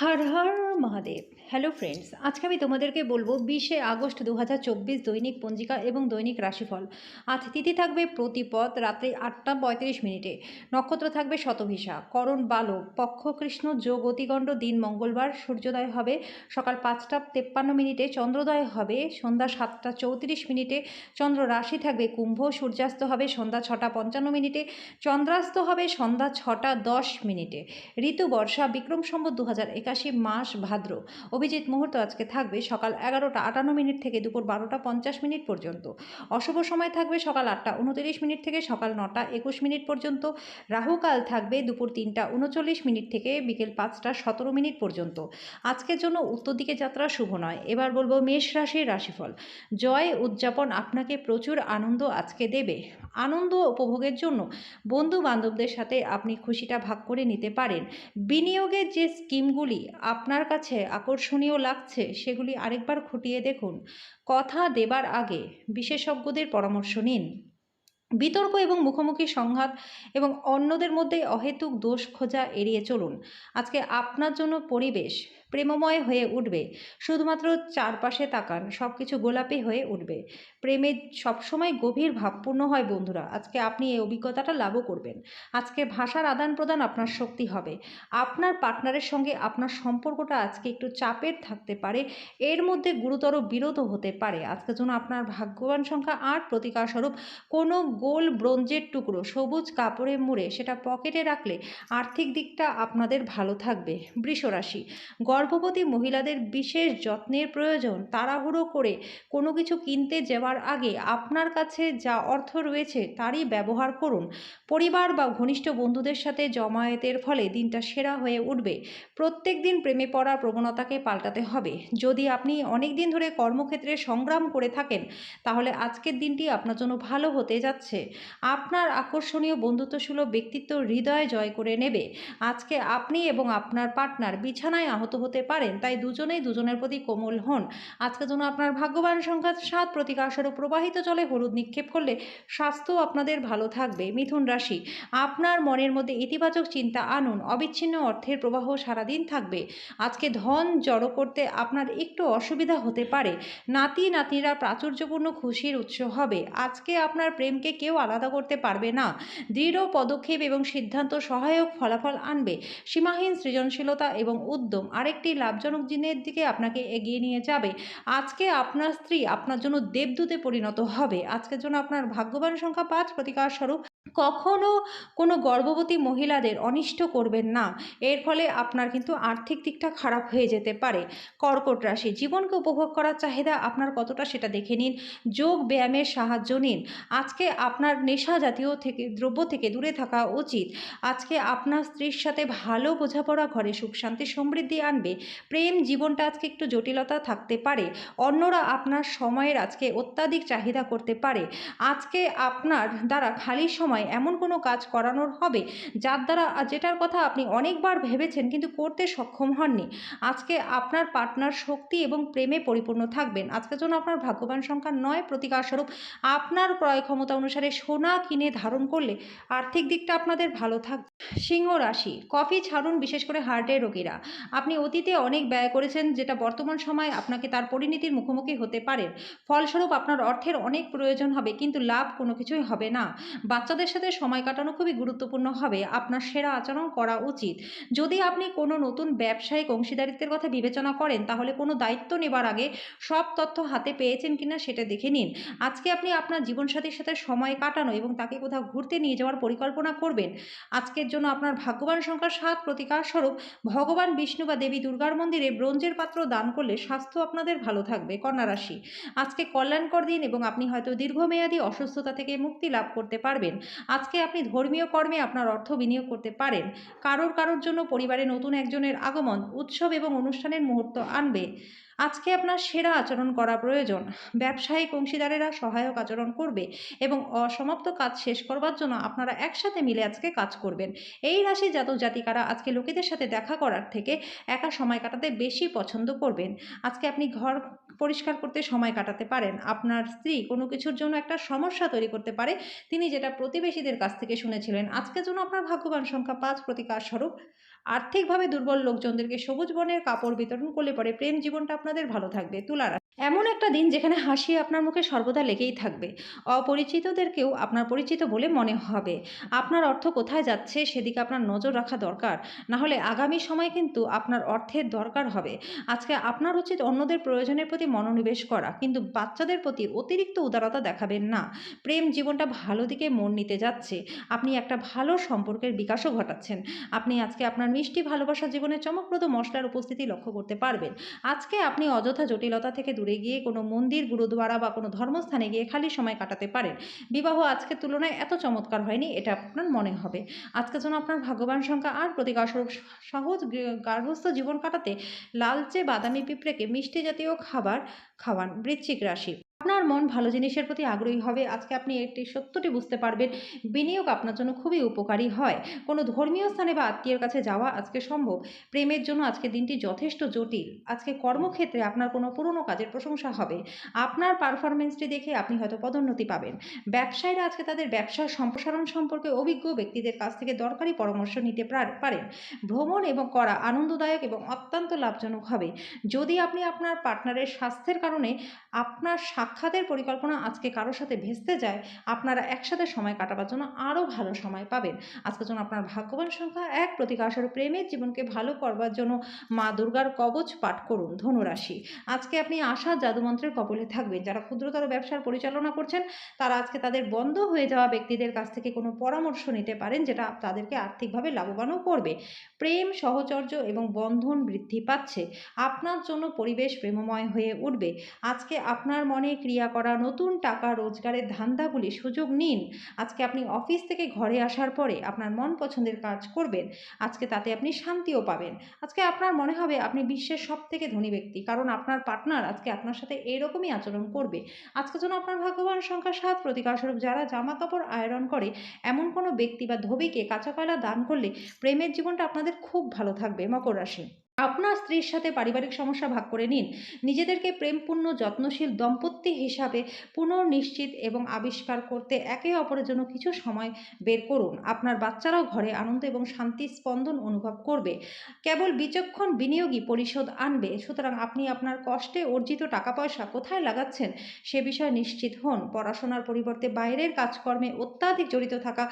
Har Har Mahadev. Hello friends আজকে আমি তোমাদেরকে বলব বিশে আগস্ট দু হাজার চব্বিশ দৈনিক পঞ্জিকা এবং দৈনিক রাশিফল। আজ তিথি থাকবে প্রতিপদ, রাত্রি আটটা পঁয়ত্রিশ মিনিটে। নক্ষত্র থাকবে শতভিসা করণ বালক, পক্ষ কৃষ্ণ, যোগ অতিগণ্ড দিন মঙ্গলবার, সূর্যোদয় হবে সকাল পাঁচটা তেপ্পান্ন মিনিটে, চন্দ্রোদয় হবে সন্ধ্যা সাতটা চৌত্রিশ মিনিটে। চন্দ্র রাশি থাকবে কুম্ভ, সূর্যাস্ত হবে সন্ধ্যা ছটা পঞ্চান্ন মিনিটে। চন্দ্রাস্ত হবে সন্ধ্যা ছটা দশ মিনিটে। ঋতু বর্ষা বিক্রম সম্বত দু হাজার একাশি মাস ভাদ্র। অভিজিৎ মুহূর্ত আজকে থাকবে সকাল এগারোটা আটান্ন মিনিট থেকে দুপুর বারোটা পঞ্চাশ মিনিট পর্যন্ত। অশুভ সময় থাকবে সকাল আটটা উনতিরিশ মিনিট থেকে সকাল নটা একুশ মিনিট পর্যন্ত। রাহুকাল থাকবে দুপুর তিনটা উনচল্লিশ মিনিট থেকে বিকেল পাঁচটা সতেরো মিনিট পর্যন্ত। আজকের জন্য উত্তর দিকে যাত্রা শুভ নয়। এবার বলব মেষ রাশির রাশিফল। জয় উদযাপন আপনাকে প্রচুর আনন্দ আজকে দেবে। আনন্দ উপভোগের জন্য বন্ধু বান্ধবদের সাথে আপনি খুশিটা ভাগ করে নিতে পারেন। বিনিয়োগের যে স্কিমগুলি আপনার কাছে আকর্ষণীয় লাগছে, সেগুলি আরেকবার খুঁটিয়ে দেখুন। কথা দেবার আগে বিশেষজ্ঞদের পরামর্শ নিন। বিতর্ক এবং মুখোমুখি সংঘাত এবং অন্যদের মধ্যে অহেতুক দোষ খোঁজা এড়িয়ে চলুন। আজকে আপনার জন্য পরিবেশ প্রেমময় হয়ে উঠবে। শুধুমাত্র চারপাশে তাকান সব কিছু গোলাপি হয়ে উঠবে। প্রেমে সবসময় গভীর ভাবপূর্ণ হয় বন্ধুরা। আজকে আপনি এই অভিজ্ঞতাটা লাভও করবেন। আজকে ভাষার আদান প্রদান আপনার শক্তি হবে। আপনার পার্টনারের সঙ্গে আপনার সম্পর্কটা আজকে একটু চাপের থাকতে পারে। এর মধ্যে গুরুতর বিরোধও হতে পারে। আজকের জন্য আপনার ভাগ্যবান সংখ্যা আট, প্রতিকারস্বরূপ কোনো গোল ব্রোঞ্জের টুকরো, সবুজ কাপড়ে মুড়ে সেটা পকেটে রাখলে আর্থিক দিকটা আপনাদের ভালো থাকবে। বৃষরাশি গর্ভবতী মহিলাদের বিশেষ যত্নের প্রয়োজন, তাড়াহুড়ো করে কোনো কিছু কিনতে যাওয়ার আগে আপনার কাছে যা অর্থ রয়েছে তারই ব্যবহার করুন। পরিবার বা ঘনিষ্ঠ বন্ধুদের সাথে জমায়েতের ফলে দিনটা সেরা হয়ে উঠবে। প্রত্যেক দিন প্রেমে পড়ার প্রবণতাকে পাল্টাতে হবে। যদি আপনি অনেক দিন ধরে কর্মক্ষেত্রে সংগ্রাম করে থাকেন, তাহলে আজকের দিনটি আপনার জন্য ভালো হতে যাচ্ছে। আপনার আকর্ষণীয় বন্ধুত্বসুলভ ব্যক্তিত্ব হৃদয় জয় করে নেবে। আজকে আপনি এবং আপনার পার্টনার বিছানায় আহত হতে পারেন, তাই দুজনেই দুজনের প্রতি কোমল হন। আজকের জন্য আপনার ভাগ্যবান সংখ্যা সাত প্রতিকারস্বরূপ প্রবাহিত জলে হলুদ নিক্ষেপ করলে স্বাস্থ্য আপনাদের ভালো থাকবে। মিথুন রাশি, আপনার মনের মধ্যে ইতিবাচক চিন্তা আনুন। অবিচ্ছিন্ন অর্থের প্রবাহ সারাদিন থাকবে। আজকে ধন জড়ো করতে আপনার একটু অসুবিধা হতে পারে। নাতি নাতিরা প্রাচুর্যপূর্ণ খুশির উৎস হবে। আজকে আপনার প্রেমকে কেউ আলাদা করতে পারবে না। দৃঢ় পদক্ষেপ এবং সিদ্ধান্ত সহায়ক ফলাফল আনবে। সীমাহীন সৃজনশীলতা এবং উদ্যম আরেকটি লাভজনক জিনের দিকে আপনাকে এগিয়ে নিয়ে যাবে। আজকে আপনার স্ত্রী আপনার জন্য দেবদূতে পরিণত হবে। আজকের জন্য আপনার ভাগ্যবান সংখ্যা পাঁচ, প্রতিকার স্বরূপ কখনো কোনো গর্ভবতী মহিলাদের অনিষ্ট করবেন না। এর ফলে আপনার কিন্তু আর্থিক দিকটা খারাপ হয়ে যেতে পারে। কর্কট রাশি, জীবনকে উপভোগ করার চাহিদা আপনার কতটা সেটা দেখে নিন। যোগ ব্যায়ামের সাহায্য নিন। আজকে আপনার নেশা জাতীয় থেকে, দ্রব্য থেকে দূরে থাকা উচিত। আজকে আপনার স্ত্রীর সাথে ভালো বোঝাপড়া ঘরে সুখ, শান্তি, সমৃদ্ধি আনবে। প্রেম জীবনটা আজকে একটু জটিলতা থাকতে পারে। অন্যরা আপনার সময়ের আজকে অত্যাধিক চাহিদা করতে পারে। আজকে আপনার দ্বারা খালি সময় এমন কোনো কাজ করানোর হবে যার দ্বারা, যেটার কথা আপনি অনেকবার ভেবেছেন কিন্তু করতে সক্ষম হননি। আজকে আপনার পার্টনার শক্তি এবং প্রেমে পরিপূর্ণ থাকবেন। আজকের জন্য আপনার ভাগ্যবান সংখ্যা নয়। প্রতিকারস্বরূপ আপনার ক্রয় ক্ষমতা অনুসারে সোনা কিনে ধারণ করলে আর্থিক দিকটা আপনাদের ভালো থাকবে সিংহ রাশি, কফি ছাড়ুন বিশেষ করে হার্টের রোগীরা। আপনি অতীতে অনেক ব্যয় করেছেন, যেটা বর্তমান সময়ে আপনাকে তার পরিণতির মুখোমুখি হতে পারেন ফলস্বরূপ আপনার অর্থের অনেক প্রয়োজন হবে, কিন্তু লাভ কোনো কিছুই হবে না। বাচ্চাদের সাথে সময় কাটানো খুবই গুরুত্বপূর্ণ হবে। আপনার সেরা আচরণ করা উচিত। যদি আপনি কোনো নতুন ব্যবসায়িক অংশীদারিত্বের কথা বিবেচনা করেন, তাহলে কোনো দায়িত্ব নেবার আগে সব তথ্য হাতে পেয়েছেন কিনা সেটা দেখে নিন। আজকে আপনি আপনার জীবনসাথীর সাথে সময় কাটানো এবং তাকে কোথাও ঘুরতে নিয়ে যাওয়ার পরিকল্পনা করবেন। আজকের জন্য আপনার ভাগ্যবান সংখ্যা সাত প্রতিকার স্বরূপ ভগবান বিষ্ণু বা দেবী দুর্গার মন্দিরে ব্রোঞ্জের পাত্র দান করলে স্বাস্থ্য আপনাদের ভালো থাকবে, কন্যা রাশি। আজকে কল্যাণকর দিন এবং আপনি হয়তো দীর্ঘমেয়াদী অসুস্থতা থেকে মুক্তি লাভ করতে পারবেন। আজকে আপনি ধর্মীয় কর্মে আপনার অর্থ বিনিয়োগ করতে পারেন। কারোর কারোর জন্য পরিবারে নতুন একজনের আগমন, উৎসব এবং অনুষ্ঠানের মুহূর্ত আনবে। আজকে আপনার সেরা আচরণ করা প্রয়োজন। ব্যবসায়িক অংশীদারেরা সহায়ক আচরণ করবে এবং অসমাপ্ত কাজ শেষ করবার জন্য আপনারা একসাথে মিলে আজকে কাজ করবেন। এই রাশি জাতক জাতিকারা আজকে লোকেদের সাথে দেখা করার থেকে একা সময় কাটাতে বেশি পছন্দ করবেন। আজকে আপনি ঘর পরিষ্কার করতে সময় কাটাতে পারেন। আপনার স্ত্রী কোনো কিছুর জন্য একটা সমস্যা তৈরি করতে পারে। তিনি যেটা প্রতিবেশীদের কাছ থেকে শুনেছিলেন আজকের জন্য আপনার ভাগ্যবান সংখ্যা পাঁচ প্রতিকার স্বরূপ। আর্থিকভাবে দুর্বল লোকজনদেরকে সবুজ বনের কাপড় বিতরণ করলে পরে প্রেম জীবনটা আপনাদের ভালো থাকবে। তুলা রাশি এমন একটা দিন যেখানে হাসি আপনার মুখে সর্বদা লেগেই থাকবে। অপরিচিতদেরকেও আপনার পরিচিত বলে মনে হবে। আপনার অর্থ কোথায় যাচ্ছে সেদিকে আপনার নজর রাখা দরকার। না হলে আগামী সময় কিন্তু আপনার অর্থের দরকার হবে। আজকে আপনার উচিত অন্যদের প্রয়োজনের প্রতি মনোনিবেশ করা। কিন্তু বাচ্চাদের প্রতি অতিরিক্ত উদারতা দেখাবেন না। প্রেম জীবনটা ভালো দিকে মন নিতে যাচ্ছে। আপনি একটা ভালো সম্পর্কের বিকাশও ঘটাচ্ছেন। আপনি আজকে আপনার মিষ্টি ভালোবাসা জীবনে চমকপ্রদ মশলার উপস্থিতি লক্ষ্য করতে পারবেন। আজকে আপনি অযথা জটিলতা থেকে দূরে গিয়ে কোনো মন্দির গুরুদ্বারা বা কোনো ধর্মস্থানে গিয়ে খালি সময় কাটাতে পারেন। বিবাহ আজকের তুলনায় এত চমৎকার হয়নি, এটা আপনার মনে হবে। আজকে যেন আপনার ভাগ্যবান সংখ্যা আর প্রতিকারস্বরূপ সহজ গার্হস্থ জীবন কাটাতে লালচে বাদামি পিঁপড়েকে মিষ্টি জাতীয় খাবার খাওয়ান বৃশ্চিক রাশি। আপনার মন ভালো জিনিসের প্রতি আগ্রহী হবে। আজকে আপনি একটি সত্যটি বুঝতে পারবেন, বিনিয়োগ আপনার জন্য খুবই উপকারী হয়। কোনো ধর্মীয় স্থানে বা আত্মীয়ের কাছে যাওয়া আজকে সম্ভব। প্রেমের জন্য আজকে দিনটি যথেষ্ট জটিল। আজকে কর্মক্ষেত্রে আপনার কোনো পুরনো কাজের প্রশংসা হবে। আপনার পারফরমেন্সটি দেখে আপনি হয়তো পদোন্নতি পাবেন। ব্যবসায়ীরা আজকে তাদের ব্যবসার সম্প্রসারণ সম্পর্কে অভিজ্ঞ ব্যক্তিদের কাছ থেকে দরকারি পরামর্শ নিতে পার- পারেন। ভ্রমণ এবং করা আনন্দদায়ক এবং অত্যন্ত লাভজনক হবে। যদি আপনি আপনার পার্টনারের স্বাস্থ্যের কারণে আপনার সাক্ষাতের পরিকল্পনা আজকে কারোর সাথে ভেস্তে যায়, আপনারা একসাথে সময় কাটাবার জন্য আরও ভালো সময় পাবেন। আজকের জন্য আপনার ভাগ্যবান সংখ্যা এক প্রতিকাশর প্রেমের জীবনকে ভালো করবার জন্য মা দুর্গার কবচ পাঠ করুন, ধনুরাশি। আজকে আপনি আশা জাদুমন্ত্রের কবলে থাকবেন। যারা ক্ষুদ্রতর ব্যবসার পরিচালনা করছেন, তারা আজকে তাদের বন্ধ হয়ে যাওয়া ব্যক্তিদের কাছ থেকে কোনো পরামর্শ নিতে পারেন, যেটা তাদেরকে আর্থিকভাবে লাভবানও করবে। প্রেম, সহচর্য এবং বন্ধন বৃদ্ধি পাচ্ছে। আপনার জন্য পরিবেশ প্রেমময় হয়ে উঠবে। আজকে আপনার মনে ক্রিয়া করা, নতুন টাকা, রোজগারের ধান্দাগুলি সুযোগ নিন। আজকে আপনি অফিস থেকে ঘরে আসার পরে আপনার মন পছন্দের কাজ করবেন। আজকে তাতে আপনি শান্তিও পাবেন। আজকে আপনার মনে হবে আপনি বিশ্বের সব থেকে ধনী ব্যক্তি, কারণ আপনার পার্টনার আজকে আপনার সাথে এরকমই আচরণ করবে। আজকে যেন আপনার ভাগ্যবান সংখ্যা সাত প্রতিকারস্বরূপ যারা জামা কাপড় আয়রন করে, এমন কোনো ব্যক্তি বা ধোবিকে কাঁচা কয়লা দান করলে প্রেমের জীবনটা আপনাদের খুব ভালো থাকবে মকর রাশি। আপনার স্ত্রীর সাথে পারিবারিক সমস্যা ভাগ করে নিন। নিজেদেরকে প্রেমপূর্ণ, যত্নশীল দম্পতি হিসাবে পুনর্নিশ্চিত এবং আবিষ্কার করতে একে অপরের জন্য কিছু সময় বের করুন। আপনার বাচ্চারাও ঘরে আনন্দ এবং শান্তি স্পন্দন অনুভব করবে। কেবল বিচক্ষণ বিনিয়োগই পরিশোধ আনবে। সুতরাং আপনি আপনার কষ্টে অর্জিত টাকা পয়সা কোথায় লাগাচ্ছেন সে বিষয়ে নিশ্চিত হন। পড়াশোনার পরিবর্তে বাইরের কাজকর্মে অত্যাধিক জড়িত থাকা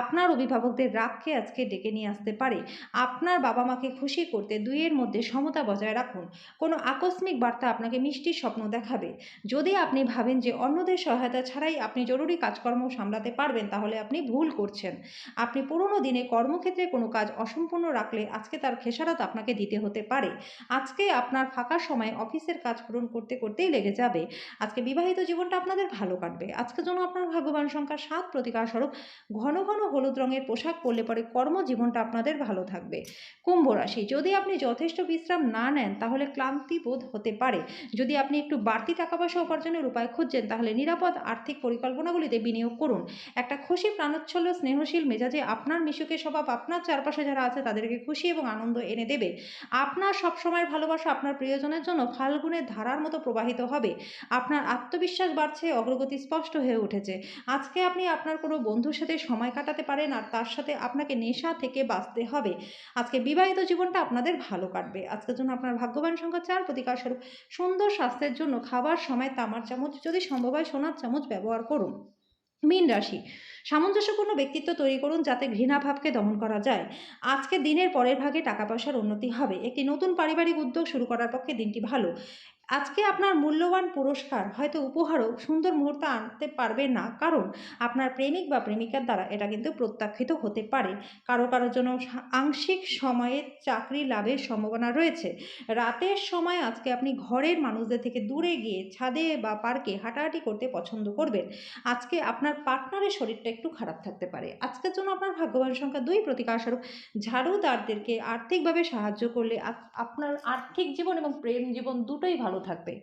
আপনার অভিভাবকদের রাগকে আজকে ডেকে নিয়ে আসতে পারে। আপনার বাবা মাকে খুশি করতে দুইয়ের মধ্যে সমতা বজায় রাখুন। কোনো আকস্মিক বার্তা আপনাকে মিষ্টি স্বপ্ন দেখাবে। যদি আপনি ভাবেন যে অন্যদের সহায়তা ছাড়াই আপনি জরুরি কাজকর্ম সামলাতে পারবেন, তাহলে আপনি ভুল করছেন। আপনি পুরনো দিনে কর্মক্ষেত্রে কোনো কাজ অসম্পূর্ণ রাখলে আজকে তার খেসারত আপনাকে দিতে হতে পারে। আজকে আপনার ফাঁকা সময় অফিসের কাজ পূরণ করতে করতেই লেগে যাবে। আজকে বিবাহিত জীবনটা আপনাদের ভালো কাটবে। আজকে জন্য আপনার ভাগ্যবান সংখ্যা সাত প্রতিকার স্বরূপ ঘন ঘন হলুদ রঙের পোশাক পরলে পরে কর্মজীবনটা আপনাদের ভালো থাকবে। কুম্ভ রাশি, যদি আপনি যথেষ্ট বিশ্রাম না নেন, তাহলে ক্লান্তি বোধ হতে পারে। যদি আপনি একটু বাড়তি টাকা পয়সা উপার্জনের উপায় খুঁজছেন, তাহলে নিরাপদ আর্থিক পরিকল্পনাগুলিতে বিনিয়োগ করুন। একটা খুশি প্রাণোচ্ছল্ল স্নেহশীল মেজাজে আপনার মিশুকে স্বভাব, আপনার চারপাশে যারা আছে, তাদেরকে খুশি এবং আনন্দ এনে দেবে। আপনার সবসময় ভালোবাসা আপনার প্রিয়জনের জন্য ফাল্গুনের ধারার মতো প্রবাহিত হবে। আপনার আত্মবিশ্বাস বাড়ছে, অগ্রগতি স্পষ্ট হয়ে উঠেছে। আজকে আপনি আপনার কোনো বন্ধুর সাথে সময় কাটাতে পারেন, আর তার সাথে আপনাকে নেশা থেকে বাঁচতে হবে। আজকে বিবাহিত জীবনটা আপনাদের ভালো কাটবে। আজকের জন্য আপনার ভাগ্যবান সংখ্যা চার প্রতিকার স্বরূপ সুন্দর স্বাস্থ্যের জন্য খাবার, সময়, তামার চামচ, যদি সম্ভব হয় সোনার চামচ ব্যবহার করুন। মীন রাশি সামঞ্জস্যপূর্ণ ব্যক্তিত্ব তৈরি করুন যাতে ঘৃণা ভাবকে দমন করা যায়। আজকে দিনের পরের ভাগে টাকা পয়সার উন্নতি হবে। একটি নতুন পারিবারিক উদ্যোগ শুরু করার পক্ষে দিনটি ভালো। আজকে আপনার মূল্যবান পুরস্কার হয়তো উপহারও সুন্দর মুহূর্ত আনতে পারবে না। কারণ আপনার প্রেমিক বা প্রেমিকার দ্বারা এটা কিন্তু প্রত্যাখ্যিত হতে পারে। কারও কারোর জন্য আংশিক সময়ে চাকরি লাভের সম্ভাবনা রয়েছে। রাতের সময় আজকে আপনি ঘরের মানুষদের থেকে দূরে গিয়ে ছাদে বা পার্কে হাঁটাহাঁটি করতে পছন্দ করবেন। আজকে আপনার পার্টনারের শরীরটা একটু খারাপ থাকতে পারে। আজকের জন্য আপনার ভাগ্যবান সংখ্যা দুই। প্রতিকারস্বরূপ ঝাড়ুদারদেরকে আর্থিকভাবে সাহায্য করলে আপনার আর্থিক জীবন এবং প্রেম জীবন দুটোই ভালো থাকবে।